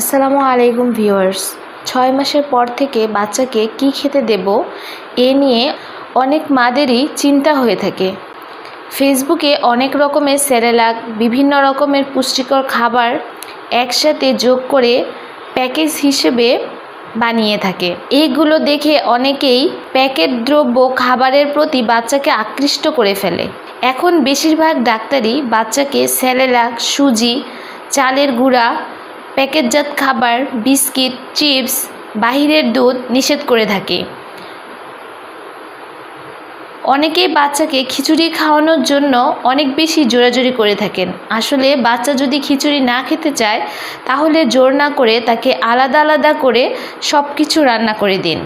আসসালামু আলাইকুম ভিউয়ার্স। ছয় মাসের পর থেকে বাচ্চাকে কি খেতে দেব এ নিয়ে অনেক মাদেরই চিন্তা হয়ে থাকে। ফেসবুকে অনেক রকমের স্যারেলাক বিভিন্ন রকমের পুষ্টিকর খাবার একসাথে যোগ করে প্যাকেজ হিসেবে বানিয়ে থাকে। এইগুলো দেখে অনেকেই প্যাকেট দ্রব্য খাবারের প্রতি বাচ্চাকে আকৃষ্ট করে ফেলে। এখন বেশিরভাগ ডাক্তারই বাচ্চাকে স্যারেলাক সুজি, চালের গুঁড়া প্যাকেটজাত খাবার, বিস্কিট, চিপস, বাহিরের দুধ নিষেধ করে থাকে। অনেকেই বাচ্চাকে খিচুড়ি খাওয়ানোর জন্য অনেক বেশি জোরাজোরি করে থাকেন। আসলে বাচ্চা যদি খিচুড়ি না খেতে চায়, তাহলে জোর না করে তাকে আলাদা আলাদা করে সব কিছু রান্না করে দিন।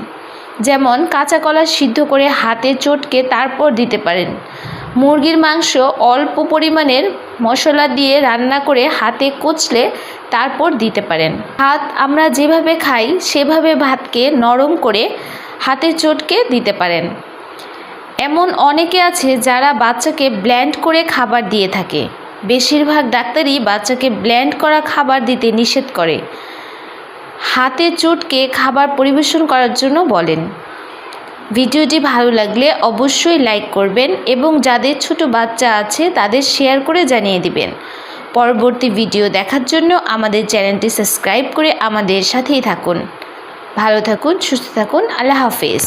যেমন কাঁচা কলা সিদ্ধ করে হাতে চটকে তারপর দিতে পারেন। মুরগির মাংস অল্প পরিমাণের মশলা দিয়ে রান্না করে হাতে কচলে তারপর দিতে পারেন। ভাত আমরা যেভাবে খাই, সেভাবে ভাতকে নরম করে হাতে চটকে দিতে পারেন। এমন অনেকে আছে যারা বাচ্চাকে ব্ল্যান্ড করে খাবার দিয়ে থাকে। বেশিরভাগ ডাক্তারই বাচ্চাকে ব্ল্যান্ড করা খাবার দিতে নিষেধ করে। হাতে চটকে খাবার পরিবেশন করার জন্য বলেন। ভিডিওটি ভালো লাগলে অবশ্যই লাইক করবেন এবং যাদের ছোট বাচ্চা আছে তাদের শেয়ার করে জানিয়ে দিবেন। পরবর্তী ভিডিও দেখার জন্য আমাদের চ্যানেলটি সাবস্ক্রাইব করে আমাদের সাথেই থাকুন। ভালো থাকুন, সুস্থ থাকুন, আল্লাহ হাফেজ।